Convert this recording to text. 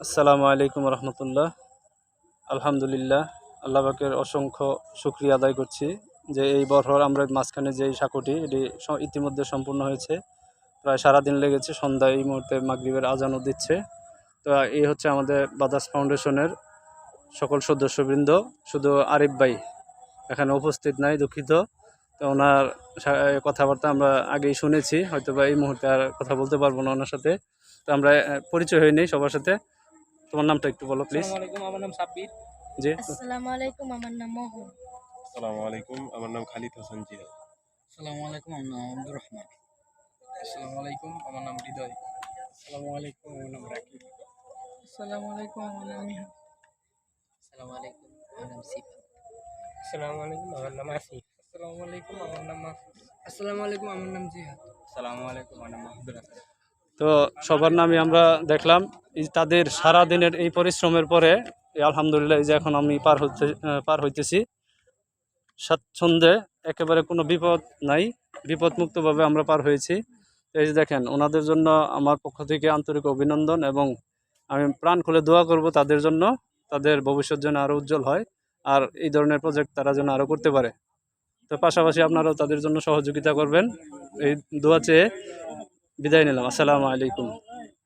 আসসালামু আলাইকুম রহমতুল্লাহ। আলহামদুলিল্লাহ, আল্লাহ পাকের অসংখ্য শুক্রিয়া আদায় করছি যে এই বরহর আমরা মাঝখানে যে সাঁকোটি, এটি ইতিমধ্যে সম্পূর্ণ হয়েছে। প্রায় সারাদিন লেগেছে সন্ধ্যায় এই মুহূর্তে মাগরিবের আজানও দিচ্ছে। তো এই হচ্ছে আমাদের বাদাস ফাউন্ডেশনের সকল সদস্যবৃন্দ, শুধু আরিফ ভাই এখানে উপস্থিত নাই, দুঃখিত। তো ওনার কথাবার্তা আমরা আগেই শুনেছি হয়তো বা এই মুহূর্তে আর কথা বলতে পারব না ওনার সাথে। তো আমরা পরিচয় হয়ে নিই সবার সাথে। তোমার নামটা একটু বলো প্লিজ আমার নাম সাব্বির জি আসসালামু আলাইকুম আমার নাম মোহন আসসালামু আলাইকুম আমার নাম খালিদ হাসান জিয়া আসসালামু আলাইকুম আমার নাম আব্দুর রহমান আসসালামু আলাইকুম আমার নাম হৃদয় আসসালামু আলাইকুম আমার নাম রাকিব আসসালামু আলাইকুম আমার নাম মিহা আসসালামু আলাইকুম আমার নাম সিফাত আসসালামু আলাইকুম আমার নাম আসিফ আসসালামু আলাইকুম আমার নাম মাহফুজ আসসালামু আলাইকুম আমার নাম জিহাদ আসসালামু আলাইকুম আমার নাম মাহমুদুল তো সবার নামে আমরা দেখলাম তাদের সারা দিনের এই পরিশ্রমের পরে আলহামদুলিল্লাহ এই যে এখন আমি পার হতে পার হইতেছি। স্বাচ্ছন্দ্যে একেবারে কোনো বিপদ নাই, বিপদমুক্তভাবে আমরা পার হয়েছি। এই যে দেখেন, ওনাদের জন্য আমার পক্ষ থেকে আন্তরিক অভিনন্দন এবং আমি প্রাণ খুলে দোয়া করব তাদের জন্য, তাদের ভবিষ্যৎ যেন আরও উজ্জ্বল হয় আর এই ধরনের প্রজেক্ট তারা যেন আরও করতে পারে। তো পাশাপাশি আপনারাও তাদের জন্য সহযোগিতা করবেন। এই দোয়া চেয়ে বিদায় নিলাম। আসসালামু আলাইকুম।